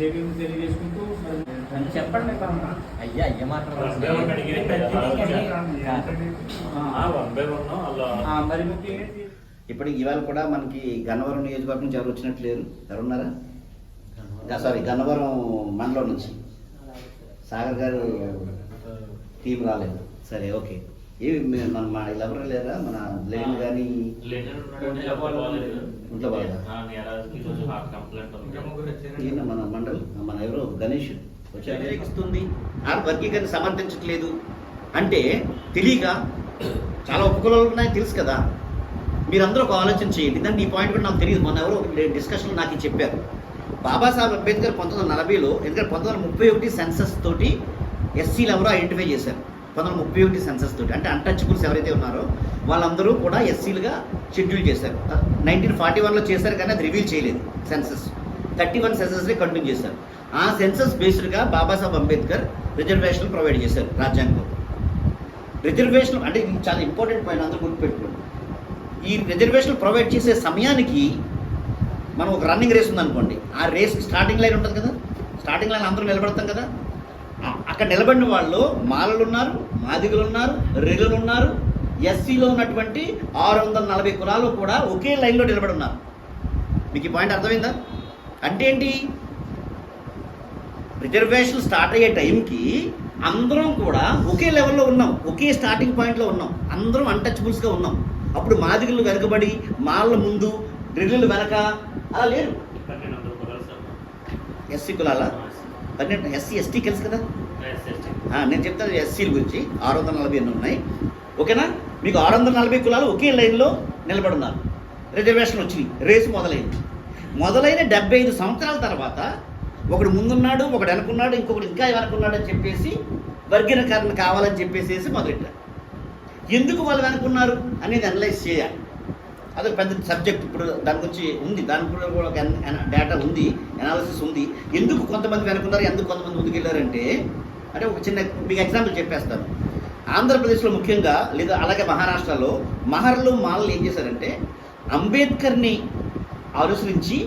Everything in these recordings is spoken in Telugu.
నాకు రేపు మేము జేబీ తెలియజేసుకుంటూ చెప్పండి. అయ్యా అయ్య ఏంటి? ఇప్పటికి ఇవాళ కూడా మనకి గన్నవరం నియోజకవర్గం నుంచి ఎవరు వచ్చినట్టు లేరు. ఎవరున్నారా సారీ గన్నవరం మండలం నుంచి. సాగర్ గారు టీం రాలేదు. సరే ఓకే. ఏవి మన మా వీళ్ళు ఎవరు లేరా మన లేని కానీ ఈయన మన మండల్ మన ఎవరో? గణేష్. వచ్చి వ్యతిరేకిస్తుంది ఆ వర్గీకరణ సమర్థించట్లేదు. అంటే తెలియక చాలా ఉపకులాలు ఉన్నాయని తెలుసు కదా. మీరందరూ ఒక ఆలోచన చేయండి. దాన్ని ఈ పాయింట్ కూడా నాకు తెలియదు. మొన్న ఎవరో డిస్కషన్ నాకు చెప్పారు. బాబాసాహెబ్ అంబేద్కర్ పంతొమ్మిది వందల నలభైలో ఎందుకంటే పంతొమ్మిది వందల ముప్పై ఒకటి సెన్సస్ తోటి ఎస్సీలు ఎవరో ఐడెంటిఫై చేశారు. పంతొమ్మిది ముప్పై ఒకటి సెన్సస్ తోటి అంటే అన్టచబుల్స్ ఎవరైతే ఉన్నారో వాళ్ళందరూ కూడా ఎస్సీలుగా షెడ్యూల్ చేశారు. నైన్టీన్ ఫార్టీ వన్లో చేశారు కానీ అది రివీల్ చేయలేదు సెన్సస్ థర్టీ వన్ సెన్సస్ని కంటిన్యూ చేశారు. ఆ సెన్సస్ బేస్డ్గా బాబాసాహెబ్ అంబేద్కర్ రిజర్వేషన్లు ప్రొవైడ్ చేశారు రాజ్యాంగం. రిజర్వేషన్ అంటే ఇది చాలా ఇంపార్టెంట్ పాయింట్ అందరూ గుర్తుపెట్టుకోండి. ఈ రిజర్వేషన్ ప్రొవైడ్ చేసే సమయానికి మనం ఒక రన్నింగ్ రేస్ ఉందనుకోండి. ఆ రేస్ స్టార్టింగ్ లైన్ ఉంటుంది కదా? స్టార్టింగ్ లైన్ అందరూ నిలబడతాం కదా? అక్కడ నిలబడిన వాళ్ళు మాలలు ఉన్నారు మాదిగలు ఉన్నారు రెల్లులు ఉన్నారు ఎస్సీలో ఉన్నటువంటి ఆరు వందల నలభై కులాలు కూడా ఒకే లైన్లో నిలబడి ఉన్నారు మీకు ఈ పాయింట్ అర్థమైందా? అంటే ఏంటి? రిజర్వేషన్ స్టార్ట్ అయ్యే టైంకి అందరం కూడా ఒకే లెవెల్లో ఉన్నాం ఒకే స్టార్టింగ్ పాయింట్లో ఉన్నాం అందరం అన్టచబుల్స్గా ఉన్నాం. అప్పుడు మాదిగలు వెనకబడి మాళ్ళ ముందు డ్రిల్లు వెనక అలా లేరు. ఎస్సీ కులాల? పన్నెండు ఎస్సీ ఎస్టీ తెలుసు కదా? నేను చెప్తాను ఎస్సీల గురించి. ఆరు వందల నలభై ఎన్ని ఉన్నాయి. ఓకేనా? మీకు ఆరు వందల నలభై కులాలు ఒకే లైన్లో నిలబడి ఉన్నారు. రిజర్వేషన్ వచ్చింది రేసు మొదలైంది. మొదలైన డెబ్బై ఐదు సంవత్సరాల తర్వాత ఒకడు ముందున్నాడు ఒకడు వెనకున్నాడు ఇంకొకడు ఇంకా వెనకున్నాడు అని చెప్పేసి వర్గీకరణ కావాలని చెప్పేసి మొదలెట్టారు. ఎందుకు వాళ్ళు వెనకున్నారు అనేది అనలైజ్ చేయాలి. అదొక పెద్ద సబ్జెక్ట్ ఇప్పుడు దాని గురించి ఉంది. దాని కూడా ఒక డేటా ఉంది అనాలిసిస్ ఉంది. ఎందుకు కొంతమంది వెనుకున్నారు ఎందుకు కొంతమంది ముందుకెళ్ళారంటే అంటే ఒక చిన్న మీకు ఎగ్జాంపుల్ చెప్పేస్తాను. ఆంధ్రప్రదేశ్లో ముఖ్యంగా లేదా అలాగే మహారాష్ట్రలో మహర్లు మాలలు ఏం చేశారంటే అంబేద్కర్ని అనుసరించి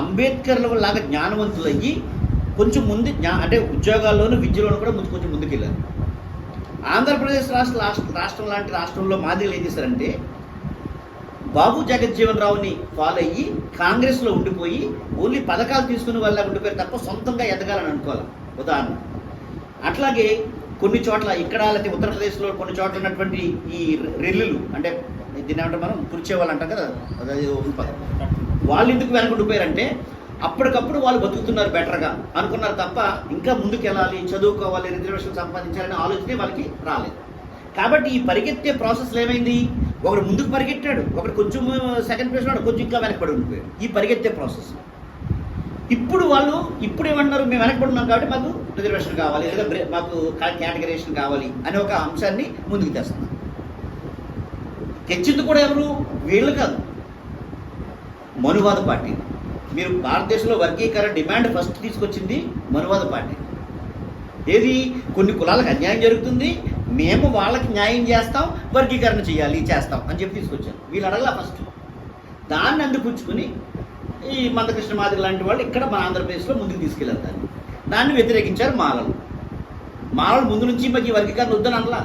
అంబేద్కర్ల లాగా జ్ఞానవంతులు అయ్యి కొంచెం ముందు జ్ఞా అంటే ఉద్యోగాల్లోనూ విద్యలోనూ కూడా ముందు కొంచెం ముందుకెళ్ళారు ఆంధ్రప్రదేశ్ రాష్ట్ర రాష్ట్ర రాష్ట్రం లాంటి రాష్ట్రంలో మాదిరిలు ఏం చేశారంటే బాబు జగజ్జీవన్ రావుని ఫాలో అయ్యి కాంగ్రెస్లో ఉండిపోయి ఓన్లీ పథకాలు తీసుకునే వాళ్ళ ఉండిపోయారు తప్ప సొంతంగా ఎదగాలని అనుకోవాలి? ఉదాహరణ. అట్లాగే కొన్ని చోట్ల ఇక్కడ లేకపోతే ఉత్తరప్రదేశ్లో కొన్ని చోట్ల ఉన్నటువంటి ఈ రెల్లులు అంటే దీని ఏమంటే మనం? కుర్చే వాళ్ళు అంటాం కదా? అదే పదం. వాళ్ళు ఎందుకు వెనక ఉండిపోయారంటే అప్పటికప్పుడు వాళ్ళు బతుకుతున్నారు బెటర్గా అనుకున్నారు తప్ప ఇంకా ముందుకు వెళ్ళాలి చదువుకోవాలి రిజర్వేషన్ సంపాదించాలనే ఆలోచనే వాళ్ళకి రాలేదు. కాబట్టి ఈ పరిగెత్తే ప్రాసెస్లో ఏమైంది? ఒకడు ముందుకు పరిగెట్టాడు ఒకడు కొంచెం సెకండ్ ప్లేస్ ఉన్నాడు కొంచెం ఇంకా వెనకబడి ఉండిపోయాడు. ఈ పరిగెత్తే ప్రాసెస్ ఇప్పుడు వాళ్ళు ఇప్పుడు ఏమంటున్నారు మేము వెనకబడి ఉన్నాం కాబట్టి మాకు రిజర్వేషన్ కావాలి లేదా మాకు కేటగరేషన్ కావాలి అనే ఒక అంశాన్ని ముందుకు తెస్తున్నాం తెచ్చింది కూడా ఎవరు? వీళ్ళు కాదు. మనువాద పార్టీ. మీరు భారతదేశంలో వర్గీకరణ డిమాండ్ ఫస్ట్ తీసుకొచ్చింది మనువాద పార్టీ. ఏది? కొన్ని కులాలకు అన్యాయం జరుగుతుంది మేము వాళ్ళకి న్యాయం చేస్తాం వర్గీకరణ చేయాలి చేస్తాం అని చెప్పి తీసుకొచ్చారు. వీళ్ళు అడగలా ఫస్ట్ దాన్ని అందిపుచ్చుకుని ఈ మందకృష్ణ మాదిరి లాంటి వాళ్ళు ఇక్కడ మన ఆంధ్రప్రదేశ్లో ముందుకు తీసుకెళ్ళారు దాన్ని దాన్ని వ్యతిరేకించారు మాలలు. మాలలు ముందు నుంచి మాకు ఈ వర్గీకరణ వద్దని అనలా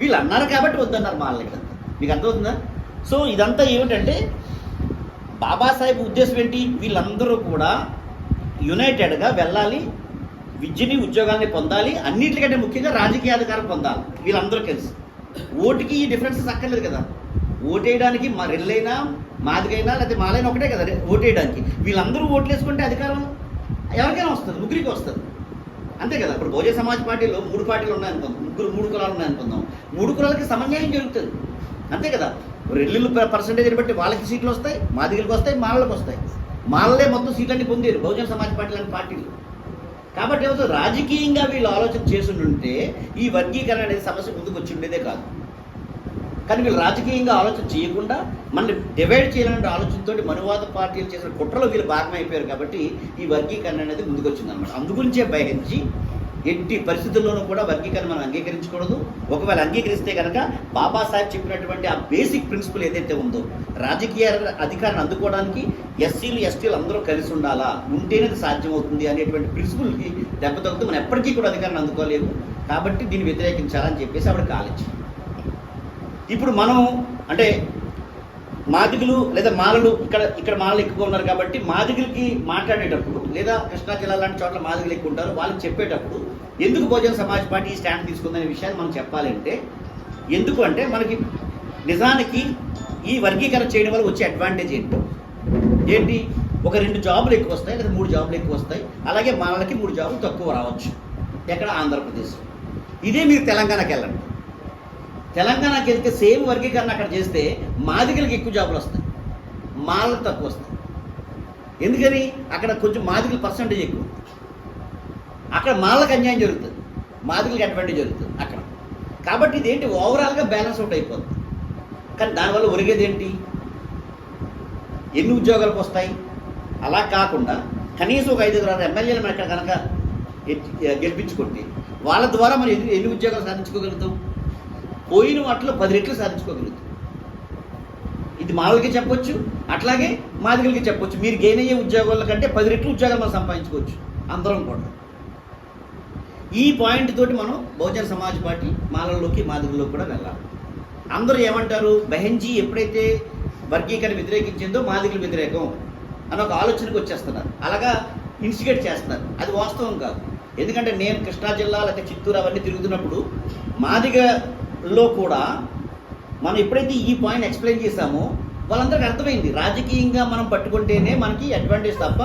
వీళ్ళు అన్నారు కాబట్టి వద్దన్నారు మాలలు ఇక్కడ. మీకు అర్థమవుతుందా? సో ఇదంతా ఏమిటంటే బాబాసాహెబ్ ఉద్దేశం ఏంటి? వీళ్ళందరూ కూడా యునైటెడ్గా వెళ్ళాలి విద్యని ఉద్యోగాల్ని పొందాలి. అన్నింటికంటే ముఖ్యంగా రాజకీయ అధికారం పొందాలి. వీళ్ళందరూ కలిసి. ఓటుకి ఈ డిఫరెన్సెస్ అక్కర్లేదు కదా. ఓటేయడానికి మా రెల్లైనా మాదిగైనా లేకపోతే మాలైనా ఒకటే కదా ఓటేయడానికి. వీళ్ళందరూ ఓట్లు వేసుకుంటే అధికారం ఎవరికైనా వస్తుంది ముగ్గురికి వస్తుంది. అంతే కదా. ఇప్పుడు బహుజన సమాజ్ పార్టీలో మూడు పార్టీలు ఉన్నాయనుకుందాం. ముగ్గురు మూడు కులాలు ఉన్నాయనుకుందాం. మూడు కులాలకి సమన్యాయం జరుగుతుంది. అంతే కదా. రెల్లులు పర్సంటేజ్ బట్టి వాళ్ళకి సీట్లు వస్తాయి మాదిగలకు వస్తాయి మాలలకు వస్తాయి. మాలలే మొత్తం సీట్లన్నీ పొందారు బహుజన సమాజ్ పార్టీ లాంటి పార్టీలు. కాబట్టి ఏమవుతుంది? రాజకీయంగా వీళ్ళు ఆలోచన చేసుంటే ఈ వర్గీకరణ అనేది సమస్య ముందుకు వచ్చి ఉండేదే కాదు. కానీ వీళ్ళు రాజకీయంగా ఆలోచన చేయకుండా మనల్ని డివైడ్ చేయాలనే ఆలోచనతో మనువాద పార్టీలు చేసిన కుట్రలో వీళ్ళు భాగమైపోయారు కాబట్టి ఈ వర్గీకరణ అనేది ముందుకు వచ్చింది అనమాట అందుగురించే భయించి ఎట్టి పరిస్థితుల్లోనూ కూడా వర్గీకరణ మనం అంగీకరించకూడదు. ఒకవేళ అంగీకరిస్తే కనుక బాబాసాహెబ్ చెప్పినటువంటి ఆ బేసిక్ ప్రిన్సిపల్ ఏదైతే ఉందో రాజకీయ అధికారాన్ని అందుకోవడానికి ఎస్సీలు ఎస్టీలు అందరూ కలిసి ఉండాలా? ఉంటేనే సాధ్యమవుతుంది అనేటువంటి ప్రిన్సిపల్కి దెబ్బతగుతూ మనం ఎప్పటికీ కూడా అధికారాన్ని అందుకోలేము కాబట్టి దీన్ని వ్యతిరేకించాలని చెప్పేసి ఆవిడ కాలేజ్ ఇప్పుడు మనం అంటే మాదిగులు లేదా మాలలు ఇక్కడ ఇక్కడ మాలలు ఎక్కువ ఉన్నారు కాబట్టి మాదిగులకి మాట్లాడేటప్పుడు లేదా కృష్ణా జిల్లా లాంటి చోట్ల మాదిగులు ఎక్కువ ఉంటారు వాళ్ళకి చెప్పేటప్పుడు ఎందుకు బహుజన సమాజ్ పార్టీ స్టాండ్ తీసుకుందనే విషయాన్ని మనం చెప్పాలంటే ఎందుకు అంటే మనకి నిజానికి ఈ వర్గీకరణ చేయడం వల్ల వచ్చే అడ్వాంటేజ్ ఏంటో. ఏంటి? ఒక రెండు జాబులు ఎక్కువ వస్తాయి లేదా మూడు జాబులు ఎక్కువ వస్తాయి అలాగే మాలలకి మూడు జాబులు తక్కువ రావచ్చు. ఎక్కడ? ఆంధ్రప్రదేశ్. ఇదే మీరు తెలంగాణకి వెళ్ళండి. తెలంగాణకి వెళ్తే సేమ్ వర్గీకరణ అక్కడ చేస్తే మాదికలకి ఎక్కువ జాబులు వస్తాయి. మాలకు తక్కువ వస్తాయి. ఎందుకని? అక్కడ కొంచెం మాదికల పర్సంటేజ్ ఎక్కువ. అక్కడ మాలకు అన్యాయం జరుగుతుంది. మాదికలకు అడ్వాంటేజ్ జరుగుతుంది అక్కడ. కాబట్టి ఇదేంటి? ఓవరాల్గా బ్యాలెన్స్ అవుట్ అయిపోతుంది కానీ దానివల్ల ఒరిగేది ఏంటి ఎన్ని ఉద్యోగాలకు వస్తాయి? అలా కాకుండా కనీసం ఒక ఐదుగురు ఆరు ఎమ్మెల్యేలు మనం ఇక్కడ కనుక గెలిపించుకుంటే వాళ్ళ ద్వారా మనం ఎన్ని ఎన్ని ఉద్యోగాలు సాధించుకోగలుగుతాం? పోయిన వాటిలో పది రెట్లు సాధించుకోగలుగుతాం. ఇది మాలకి చెప్పొచ్చు అట్లాగే మాదిగలకి చెప్పొచ్చు. మీరు గెయిన్ అయ్యే ఉద్యోగాల కంటే పది రెట్లు ఉద్యోగాలు మనం సంపాదించుకోవచ్చు అందరం కూడా. ఈ పాయింట్ తోటి మనం బహుజన సమాజ్ పార్టీ మాలల్లోకి మాదిగల్లోకి కూడా వెళ్ళాలి. అందరూ ఏమంటారు? బెహెన్జీ ఎప్పుడైతే వర్గీకరణ వ్యతిరేకించిందో మాదిగల వ్యతిరేకం అని ఒక ఆలోచనకు వచ్చేస్తున్నారు. అలాగా ఇన్స్టిగేట్ చేస్తున్నారు. అది వాస్తవం కాదు. ఎందుకంటే నేను కృష్ణా జిల్లా లేకపోతే చిత్తూరు అవన్నీ తిరుగుతున్నప్పుడు లో కూడా మనం ఎప్పుడైతే ఈ పాయింట్ ఎక్స్ప్లెయిన్ చేశామో వాళ్ళందరికీ అర్థమైంది. రాజకీయంగా మనం పట్టుకుంటేనే మనకి అడ్వాంటేజ్ తప్ప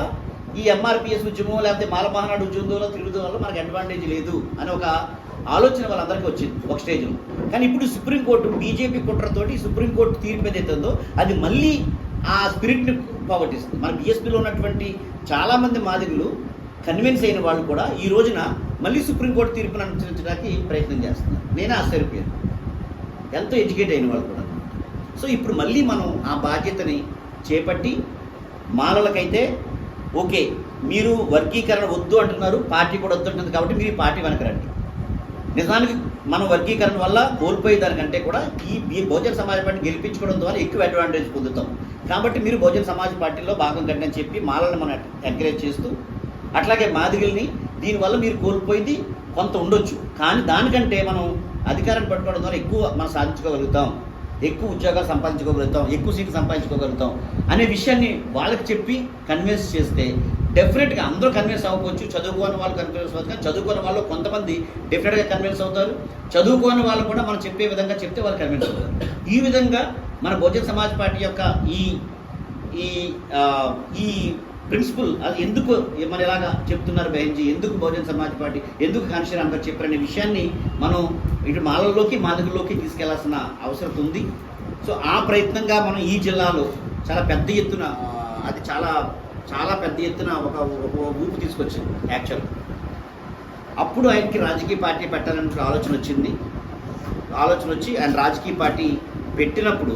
ఈ ఎంఆర్పిఎస్ ఉద్యమం లేకపోతే మాలమహానాడు ఉద్యమంలో తిరుగుతూ వల్ల మనకి అడ్వాంటేజ్ లేదు అని ఒక ఆలోచన వాళ్ళందరికీ వచ్చింది ఒక స్టేజ్లో కానీ ఇప్పుడు సుప్రీంకోర్టు బీజేపీ కుట్రతోటి సుప్రీంకోర్టు తీర్పు ఏదైతుందో అది మళ్ళీ ఆ స్పిరిట్ని పోగొట్టిస్తుంది. మన బీఎస్పీలో ఉన్నటువంటి చాలామంది మాదిరులు కన్విన్స్ అయిన వాళ్ళు కూడా ఈ రోజున మళ్ళీ సుప్రీంకోర్టు తీర్పును అనుసరించడానికి ప్రయత్నం చేస్తున్నారు. నేనే ఆశ్చర్యపోయాను. ఎంతో ఎడ్యుకేట్ అయిన వాళ్ళు కూడా. సో ఇప్పుడు మళ్ళీ మనం ఆ బాధ్యతని చేపట్టి మాలలకైతే ఓకే మీరు వర్గీకరణ వద్దు అంటున్నారు పార్టీ కూడా వద్దు అంటుంది కాబట్టి మీరు పార్టీ వెనక రండి. నిజానికి మన వర్గీకరణ వల్ల కోల్పోయే దానికంటే కూడా ఈ బహుజన సమాజ్ పార్టీని గెలిపించుకోవడం ద్వారా ఎక్కువ అడ్వాంటేజ్ పొందుతాం. కాబట్టి మీరు బహుజన సమాజ్ పార్టీలో భాగం కండి అని చెప్పి మాలను మనం ఎంకరేజ్ చేస్తూ అట్లాగే మాదిగిల్ని దీనివల్ల మీరు కోల్పోయింది కొంత ఉండొచ్చు. కానీ దానికంటే మనం అధికారాన్ని పట్టుకోవడం ద్వారా ఎక్కువ మనం సాధించుకోగలుగుతాం. ఎక్కువ ఉద్యోగాలు సంపాదించుకోగలుగుతాం. ఎక్కువ సీట్లు సంపాదించుకోగలుగుతాం అనే విషయాన్ని వాళ్ళకి చెప్పి కన్విన్స్ చేస్తే డెఫినెట్గా అందరూ కన్విన్స్ అవ్వచ్చు చదువుకోని వాళ్ళు కన్విన్స్ అవ్వచ్చు కానీ చదువుకోని వాళ్ళు కొంతమంది డెఫినెట్గా కన్విన్స్ అవుతారు. చదువుకోని వాళ్ళు కూడా మనం చెప్పే విధంగా చెప్తే వాళ్ళు కన్విన్స్ అవుతారు. ఈ విధంగా మన బహుజన సమాజ్ పార్టీ యొక్క ఈ ఈ ఈ ప్రిన్సిపల్ అది ఎందుకు మరి ఇలాగా చెప్తున్నారు బెహెన్జీ? ఎందుకు బహుజన సమాజ్ పార్టీ ఎందుకు కాంశీరామ్ గారు చెప్పారనే విషయాన్ని మనం ఇటు మాలల్లోకి మాదిగల్లోకి తీసుకెళ్ళాల్సిన అవసరం ఉంది. సో ఆ ప్రయత్నంగా మనం ఈ జిల్లాలో చాలా పెద్ద ఎత్తున అది చాలా చాలా పెద్ద ఎత్తున ఒక ఒక ఊపు తీసుకొచ్చింది యాక్చువల్ అప్పుడు ఆయనకి రాజకీయ పార్టీ పెట్టాలనే ఆలోచన వచ్చింది. ఆలోచన వచ్చి ఆయన రాజకీయ పార్టీ పెట్టినప్పుడు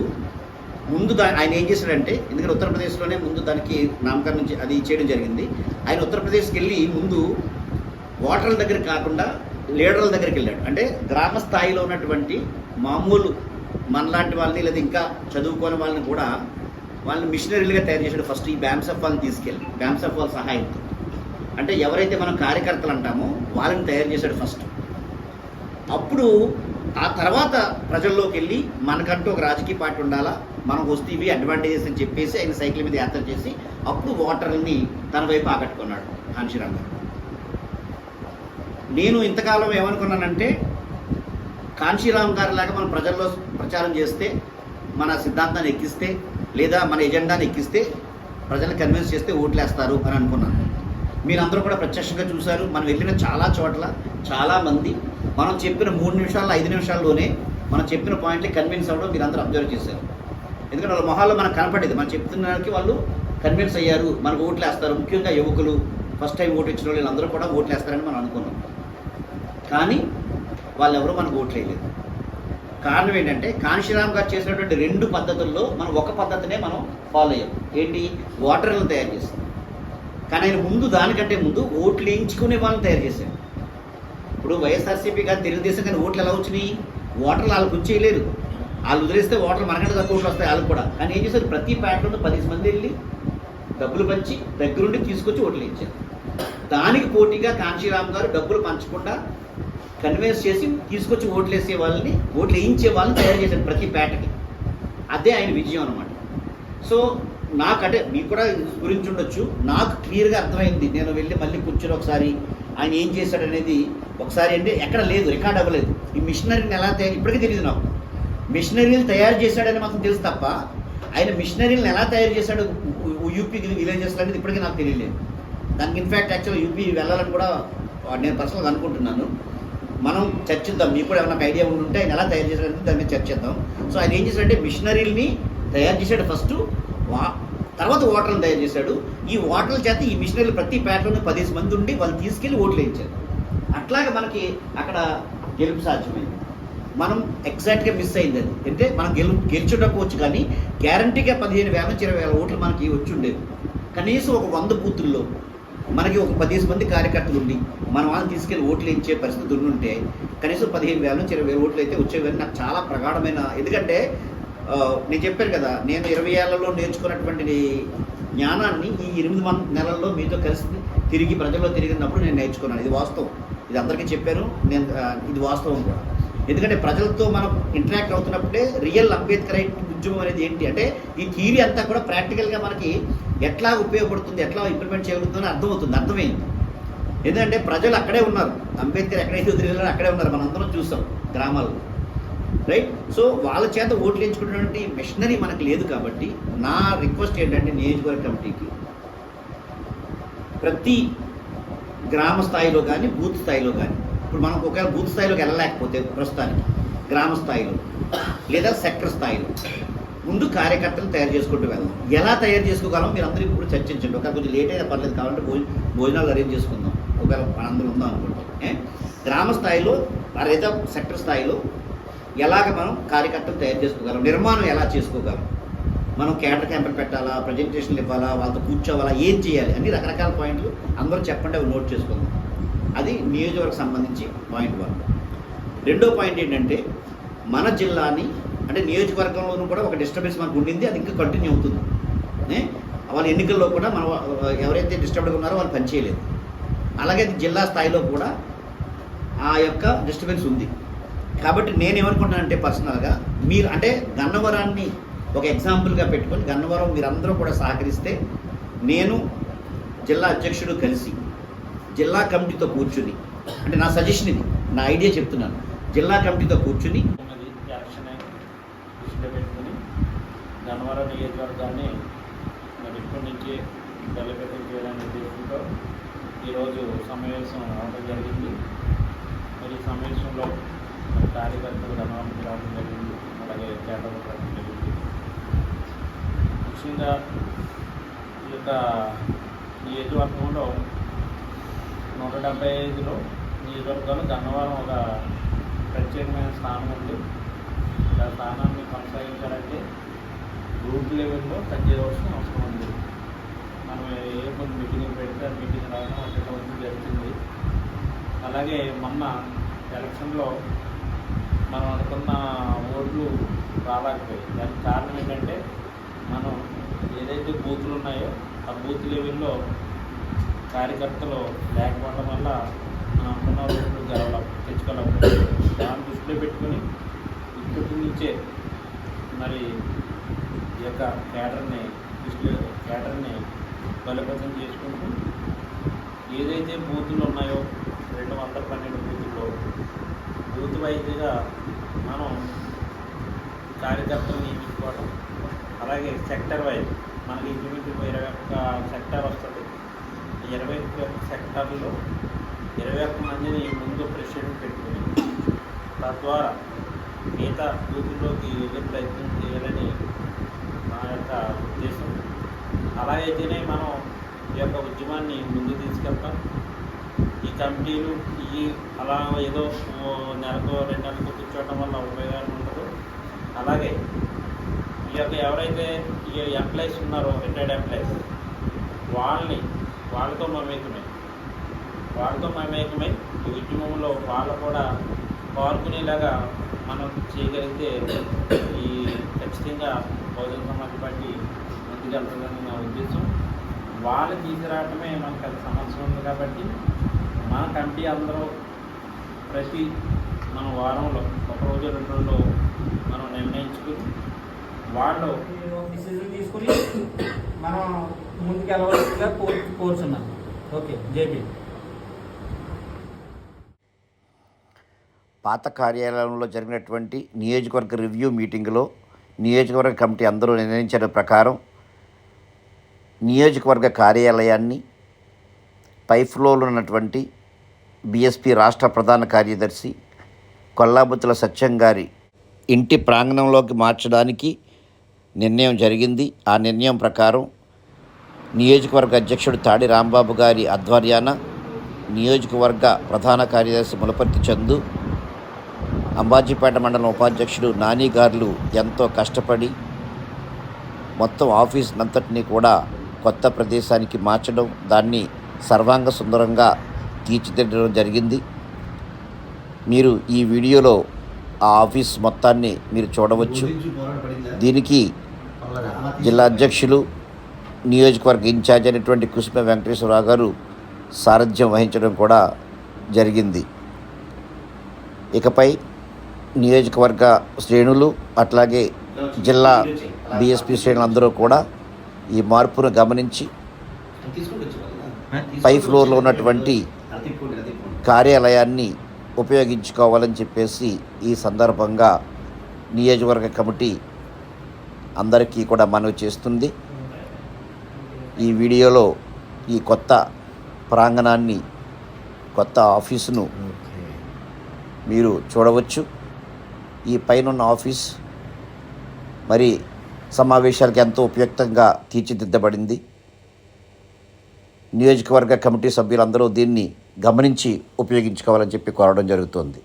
ముందు దా ఆయన ఏం చేశాడంటే ఎందుకంటే ఉత్తరప్రదేశ్లోనే ముందు దానికి నామకరణం అది చేయడం జరిగింది. ఆయన ఉత్తరప్రదేశ్కి వెళ్ళి ముందు ఓటర్ల దగ్గర కాకుండా లీడర్ల దగ్గరికి వెళ్ళాడు. అంటే గ్రామ స్థాయిలో ఉన్నటువంటి మామూలు మనలాంటి వాళ్ళని లేదా ఇంకా చదువుకోని వాళ్ళని కూడా వాళ్ళని మిషనరీలుగా తయారు చేశాడు ఫస్ట్ ఈ బ్యామ్సఫ్ వాళ్ళని తీసుకెళ్ళి బ్యామ్సఫ్ వాళ్ళ సహాయంతో. అంటే ఎవరైతే మనం కార్యకర్తలు అంటామో వాళ్ళని తయారు చేశాడు ఫస్ట్. అప్పుడు ఆ తర్వాత ప్రజల్లోకి వెళ్ళి మనకంటూ ఒక రాజకీయ పార్టీ ఉండాలా? మనం వస్తే ఇవి అడ్వాంటేజెస్ అని చెప్పేసి ఆయన సైకిల్ మీద యాత్ర చేసి అప్పుడు వాటర్ని తన వైపు ఆకట్టుకున్నాడు కాంశీరామ్ గారు. నేను ఇంతకాలం ఏమనుకున్నానంటే కాంశీరామ్ గారి లాగా మనం ప్రజల్లో ప్రచారం చేస్తే మన సిద్ధాంతాన్ని ఎక్కిస్తే లేదా మన ఎజెండాని ఎక్కిస్తే ప్రజలు కన్విన్స్ చేస్తే ఓట్లేస్తారు అని అనుకున్నాను. మీరందరూ కూడా ప్రత్యక్షంగా చూశారు మనం వెళ్ళిన చాలా చోట్ల చాలామంది మనం చెప్పిన మూడు నిమిషాలు ఐదు నిమిషాల్లోనే మనం చెప్పిన పాయింట్లు కన్విన్స్ అవ్వడం మీరందరూ అబ్జర్వ్ చేశారు. ఎందుకంటే వాళ్ళ మొహాల్లో మనకు కనపడేది. మనం చెప్తున్నదానికి వాళ్ళు కన్విన్స్ అయ్యారు. మనకు ఓట్లు వేస్తారు. ముఖ్యంగా యువకులు. ఫస్ట్ టైం ఓటు ఇచ్చిన వాళ్ళు అందరూ కూడా ఓట్లు వేస్తారని మనం అనుకున్నాం. కానీ వాళ్ళెవరూ మనకు ఓట్లు వేయలేదు. కారణం ఏంటంటే కాంశీరామ్ గారు చేసినటువంటి రెండు పద్ధతుల్లో మనం ఒక పద్ధతినే మనం ఫాలో అయ్యాం. ఏంటి? ఓటర్లను తయారు చేస్తాం. కానీ ఆయన ముందు దానికంటే ముందు ఓట్లు వేయించుకునే వాళ్ళని తయారు చేశారు ఇప్పుడు వైఎస్ఆర్సీపీ కానీ తెలుగుదేశం కానీ ఓట్లు ఎలా వచ్చినాయి? ఓటర్లు వాళ్ళకు వచ్చేయలేరు వాళ్ళు వదిలేస్తే ఓటర్ మనకంటే తక్కువ వస్తాయి వాళ్ళకి కూడా. కానీ ఏం చేశారు? ప్రతి ప్యాట్లోనూ పది మంది వెళ్ళి డబ్బులు పంచి దగ్గరుండి తీసుకొచ్చి ఓట్లు ఇచ్చారు. దానికి పోటీగా కాంచీరామ్ గారు డబ్బులు పంచకుండా కన్విన్స్ చేసి తీసుకొచ్చి ఓట్లు వేసే వాళ్ళని ఓట్లు వేయించే వాళ్ళని తయారు చేశారు ప్రతి పేటకి అదే ఆయన విజయం అనమాట సో నాకంటే మీకు కూడా గురించి ఉండొచ్చు. నాకు క్లియర్గా అర్థమైంది. నేను వెళ్ళి మళ్ళీ కూర్చొని ఒకసారి ఆయన ఏం చేశాడనేది ఒకసారి అంటే ఎక్కడ లేదు రికార్డ్ అవ్వలేదు. ఈ మిషనరీని ఎలా తయారు ఇప్పటికీ తెలియదు నాకు. మిషనరీలు తయారు చేశాడని మాత్రం తెలుసు తప్ప ఆయన మిషనరీలను ఎలా తయారు చేశాడు యూపీ విలేజెస్ అనేది ఇప్పటికీ నాకు తెలియలేదు. దానికి ఇన్ఫ్యాక్ట్ యాక్చువల్ యూపీ వెళ్ళాలని కూడా నేను పర్సనల్గా అనుకుంటున్నాను. మనం చర్చిద్దాం. మీకు కూడా ఏమైనా ఐడియా ఉంటే ఆయన ఎలా తయారు చేశాడని దాని మీద చర్చిద్దాం. సో ఆయన ఏం చేశాడంటే మిషనరీల్ని తయారు చేశాడు ఫస్ట్ వా తర్వాత ఓటర్లను తయారు చేశాడు. ఈ ఓటర్ల చేత ఈ మిషనరీలు ప్రతి పేటలోనే పదిహేను మంది ఉండి వాళ్ళు తీసుకెళ్ళి ఓట్లు వేయించారు. అట్లాగే మనకి అక్కడ గెలుపు సాధ్యమైంది. మనం ఎగ్జాక్ట్గా మిస్ అయింది అది. అంటే మనం గెలు గెలిచుండకపోవచ్చు కానీ గ్యారంటీగా పదిహేను వేల నుంచి ఇరవై వేల ఓట్లు మనకి వచ్చి ఉండేవి. కనీసం ఒక వంద బూతుల్లో మనకి ఒక పదిహేను మంది కార్యకర్తలు ఉండి మన వాళ్ళని తీసుకెళ్ళి ఓట్లు ఇచ్చే పరిస్థితి ఉంటే కనీసం పదిహేను వేల నుంచి ఇరవై వేల ఓట్లు అయితే వచ్చేవని నాకు చాలా ప్రగాఢమైన ఎందుకంటే నేను చెప్పాను కదా నేను ఇరవై ఏళ్ళలో నేర్చుకున్నటువంటి జ్ఞానాన్ని ఈ ఎనిమిది మంది నెలల్లో మీతో కలిసి తిరిగి ప్రజల్లో తిరిగినప్పుడు నేను నేర్చుకున్నాను. ఇది వాస్తవం. ఇది అందరికీ చెప్పాను. నేను ఇది వాస్తవం కూడా. ఎందుకంటే ప్రజలతో మనం ఇంటరాక్ట్ అవుతున్నప్పుడే రియల్ అంబేద్కర్ ఉద్యమం అనేది ఏంటి అంటే ఈ థీరీ అంతా కూడా ప్రాక్టికల్గా మనకి ఎట్లా ఉపయోగపడుతుంది ఎట్లా ఇంప్లిమెంట్ చేయగలుగుతుందో అర్థమవుతుంది అర్థమైంది. ఎందుకంటే ప్రజలు అక్కడే ఉన్నారు. అంబేద్కర్ ఎక్కడైతే వదిలేదో అక్కడే ఉన్నారు. మనం అందరం చూసాం గ్రామాల్లో. రైట్ సో వాళ్ళ చేత ఓట్లు ఎంచుకున్నటువంటి మిషనరీ మనకు లేదు కాబట్టి నా రిక్వెస్ట్ ఏంటంటే నియోజకవర్గ కమిటీకి ప్రతి గ్రామ స్థాయిలో కానీ బూత్ స్థాయిలో కానీ ఇప్పుడు మనం ఒకవేళ బూత్ స్థాయిలోకి వెళ్ళలేకపోతే ప్రస్తుతానికి గ్రామ స్థాయిలో లేదా సెక్టర్ స్థాయిలో ముందు కార్యకర్తలు తయారు చేసుకుంటూ వెళ్దాం. ఎలా తయారు చేసుకోగలం మీరు అందరూ ఇప్పుడు చర్చించండి. ఒకవేళ కొంచెం లేట్ అయినా పర్లేదు కావాలంటే భోజ భోజనాలు అరేంజ్ చేసుకుందాం. ఒకవేళ మనందరూ ఉందాం అనుకుంటాం ఏ? గ్రామ స్థాయిలో లేదా సెక్టర్ స్థాయిలో ఎలాగ మనం కార్యకర్తలు తయారు చేసుకోగలం నిర్మాణం ఎలా చేసుకోగలం మనం కేడర్ క్యాంపులు పెట్టాలా ప్రజెంటేషన్లు ఇవ్వాలా వాళ్ళతో కూర్చోవాలా ఏం చేయాలి అన్ని రకరకాల పాయింట్లు అందరూ చెప్పండి అవి నోట్ చేసుకుందాం. అది నియోజకవర్గం సంబంధించి పాయింట్ వన్ రెండో పాయింట్ ఏంటంటే మన జిల్లాని అంటే నియోజకవర్గంలోనూ కూడా ఒక డిస్టర్బెన్స్ మనకు ఉండింది అది ఇంకా కంటిన్యూ అవుతుంది. వాళ్ళ ఎన్నికల్లో కూడా మన ఎవరైతే డిస్టర్బ్డ్గా ఉన్నారో వాళ్ళు పనిచేయలేదు. అలాగే జిల్లా స్థాయిలో కూడా ఆ యొక్క డిస్టర్బెన్స్ ఉంది. కాబట్టి నేను ఏమనుకుంటానంటే పర్సనల్గా మీరు అంటే గన్నవరాన్ని ఒక ఎగ్జాంపుల్గా పెట్టుకొని గన్నవరం మీరందరూ కూడా సహకరిస్తే నేను జిల్లా అధ్యక్షుడు కలిసి జిల్లా కమిటీతో కూర్చుని అంటే నా సజెషన్ ఇది నా ఐడియా చెప్తున్నాను. జిల్లా కమిటీతో కూర్చుని ఉన్నది యాక్షన్ దృష్టిలో పెట్టుకుని గన్నవరం నియోజకవర్గాన్ని మరి ఇప్పటి నుంచి బలోపేతం చేయాలనే ఉద్దేశంతో ఈరోజు సమావేశం అవడం జరిగింది. మరి సమావేశంలో మరి కార్యకర్తలు గన్నవరం రావడం జరిగింది. అలాగే కేంద్రం రావడం జరిగింది. ముఖ్యంగా ఈ యొక్క నియోజకవర్గంలో నూట డెబ్బై ఐదులో నియోజకవర్గాలు గన్నవరం ఒక ప్రత్యేకమైన స్థానం ఉంది. ఆ స్థానాన్ని కొనసాగించాలంటే గ్రూప్ లెవెల్లో పనిచేయవలసిన అవసరం ఉంది. మనం ఏ కొన్ని మీటింగ్ పెడితే ఆ మీటింగ్ రావడం అటెండ్ జరుగుతుంది. అలాగే మొన్న ఎలక్షన్లో మనం అనుకున్న ఓట్లు రాలేకపోయాయి. దానికి కారణం ఏంటంటే మనం ఏదైతే బూతులు ఉన్నాయో ఆ బూత్ లెవెల్లో కార్యకర్తలు లేకపోవడం వల్ల మనం అనుకున్న రోడ్లు గెలవడం తెచ్చుకోలేకపోయాం దాన్ని దృష్టిలో పెట్టుకుని ఇప్పటి నుంచే మరి ఈ యొక్క క్యాటర్ని దృష్టిలో క్యాటర్ని బలపతం చేసుకుంటూ ఏదైతే బూతులు ఉన్నాయో రెండు వందల పన్నెండు బూతుల్లో బూత్ వైద్యుగా మనం కార్యకర్తలు నియమించుకోవడం. అలాగే సెక్టర్ వైజ్ మనకి ఇంచుమించు ఇరవై ఒక్క సెక్టర్ వస్తుంది. ఇరవై సెక్టర్లో ఇరవై ఒక్క మందిని ముందు ప్రెసిడెంట్ పెట్టుకుని తద్వారా మిగతా బూతుల్లోకి వెళ్ళే ప్రయత్నం చేయాలని నా యొక్క ఉద్దేశం. అలా అయితేనే మనం ఈ యొక్క ఉద్యమాన్ని ముందుకు తీసుకెళ్తాం. ఈ కమిటీలు ఈ అలా ఏదో నెలకో నెలకు రెండు నెలలకు కూర్చోవడం వల్ల ఉపయోగాలు ఉండదు. అలాగే ఈ యొక్క ఎవరైతే ఈ ఎంప్లాయీస్ ఉన్నారో రిటైర్డ్ ఎంప్లాయీస్ వాళ్ళని వాళ్ళతో మమేకమై. వాళ్ళతో మమేకమై ఈ ఉద్యమంలో వాళ్ళు కూడా పాల్గొనేలాగా మనం చేయగలిగితే ఈ ఖచ్చితంగా బహుజన సమాజ్ పార్టీ ముందుకెళ్తుందని నా ఉద్దేశం. వాళ్ళు తీసుకురావటమే మనకు అది సమస్య ఉంది కాబట్టి మన కమిటీ అందరూ ప్రతి మన వారంలో ఒక రోజు రెండు రోజులు మనం నిర్ణయించుకుని వాళ్ళు డిసిజన్ తీసుకుని మనం ముందుకు వెళ్ళవలసిందిగా కోరు కోరుచున్నాం. Okay JP. పాత కార్యాలయంలో జరిగినటువంటి నియోజకవర్గ రివ్యూ మీటింగ్లో నియోజకవర్గ కమిటీ అందరూ నిర్ణయించిన ప్రకారం నియోజకవర్గ కార్యాలయాన్ని పై ఫ్లోర్లో ఉన్నటువంటి బీఎస్పీ రాష్ట్ర ప్రధాన కార్యదర్శి కొల్లాబుతుల సత్యం గారి ఇంటి ప్రాంగణంలోకి మార్చడానికి నిర్ణయం జరిగింది. ఆ నిర్ణయం ప్రకారం నియోజకవర్గ అధ్యక్షుడు తాడి రాంబాబు గారి ఆధ్వర్యాన నియోజకవర్గ ప్రధాన కార్యదర్శి ములపర్తి చందు అంబాజీపేట మండలం ఉపాధ్యక్షుడు నాని గారులు ఎంతో కష్టపడి మొత్తం ఆఫీస్ అంతటినీ కూడా కొత్త ప్రదేశానికి మార్చడం దాన్ని సర్వాంగ సుందరంగా తీర్చిదిద్దడం జరిగింది. మీరు ఈ వీడియోలో ఆ ఆఫీస్ మొత్తాన్ని మీరు చూడవచ్చు. దీనికి జిల్లా అధ్యక్షులు నియోజకవర్గ ఇన్ఛార్జ్ అయినటువంటి కుసుమ వెంకటేశ్వరరావు గారు సారథ్యం వహించడం కూడా జరిగింది. ఇకపై నియోజకవర్గ శ్రేణులు అట్లాగే జిల్లా బీఎస్పీ శ్రేణులు అందరూ కూడా ఈ మార్పును గమనించి పై ఫ్లోర్లో ఉన్నటువంటి కార్యాలయాన్ని ఉపయోగించుకోవాలని చెప్పేసి ఈ సందర్భంగా నియోజకవర్గ కమిటీ అందరికీ కూడా మనవి చేస్తుంది. ఈ వీడియోలో ఈ కొత్త ప్రాంగణాన్ని కొత్త ఆఫీసును మీరు చూడవచ్చు. ఈ పైన ఆఫీస్ మరి సమావేశాలకు ఎంతో ఉపయుక్తంగా తీర్చిదిద్దబడింది. నియోజకవర్గ కమిటీ సభ్యులందరూ దీన్ని గమనించి ఉపయోగించుకోవాలని చెప్పి కోరడం జరుగుతోంది.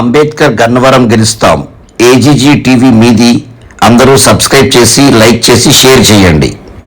అంబేద్కర్ గన్నవరం గెలుస్తాం. ఏజీజీ టీవీ మీది అందరూ సబ్స్క్రైబ్ చేసి లైక్ చేసి షేర్ చేయండి.